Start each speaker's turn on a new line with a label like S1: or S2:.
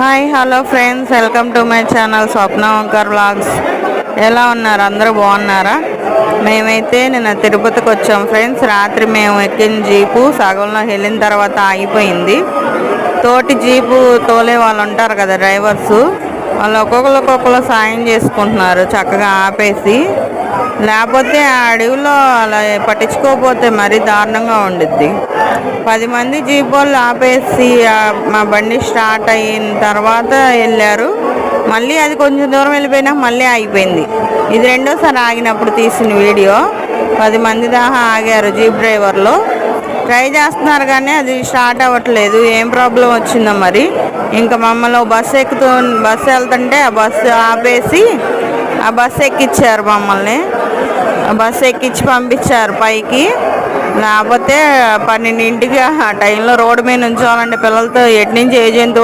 S1: Hi hello friends welcome to my channel Swapna Vankar vlogs ఎలా ఉన్నారు? అందరూ బాగున్నారా? మేమైతే నిన్న తిరుపతికి వచ్చాం ఫ్రెండ్స్ రాత్రి మేము ఎక్కిన జీపు సగంలో వెళ్ళిన తర్వాత ఆగిపోయింది. తోటి జీపు తోలే వాళ్ళు ఉంటారు కదా డ్రైవర్స్. వాళ్ళు ఒక్కొక్కరు ఒక్కొక్కరు సాయం చేసుకుంటున్నారు. చక్కగా ఆపేసి లేకపోతే ఆ అడవిలో అలా పట్టించుకోకపోతే మరీ దారుణంగా ఉండిద్ది. పది మంది జీప్ వాళ్ళు ఆపేసి మా బండి స్టార్ట్ అయిన తర్వాత వెళ్ళారు. మళ్ళీ అది కొంచెం దూరం వెళ్ళిపోయినా మళ్ళీ ఆగిపోయింది. ఇది రెండోసారి ఆగినప్పుడు తీసిన వీడియో. పది మంది దాకా ఆగారు జీప్ డ్రైవర్లు. ట్రై చేస్తున్నారు కానీ అది స్టార్ట్ అవ్వట్లేదు. ఏం ప్రాబ్లం వచ్చిందో మరి. ఇంకా మమ్మల్ని బస్సు ఎక్కుతూ బస్సు వెళ్తుంటే ఆ బస్సు ఆపేసి ఆ బస్సు ఎక్కిచ్చారు మమ్మల్ని. బస్సు ఎక్కించి పంపించారు పైకి. లేకపోతే పన్నెండింటికి ఆ టైంలో రోడ్డు మీద నుంచోవాలండి పిల్లలతో ఎటు నుంచి ఏ జంతువు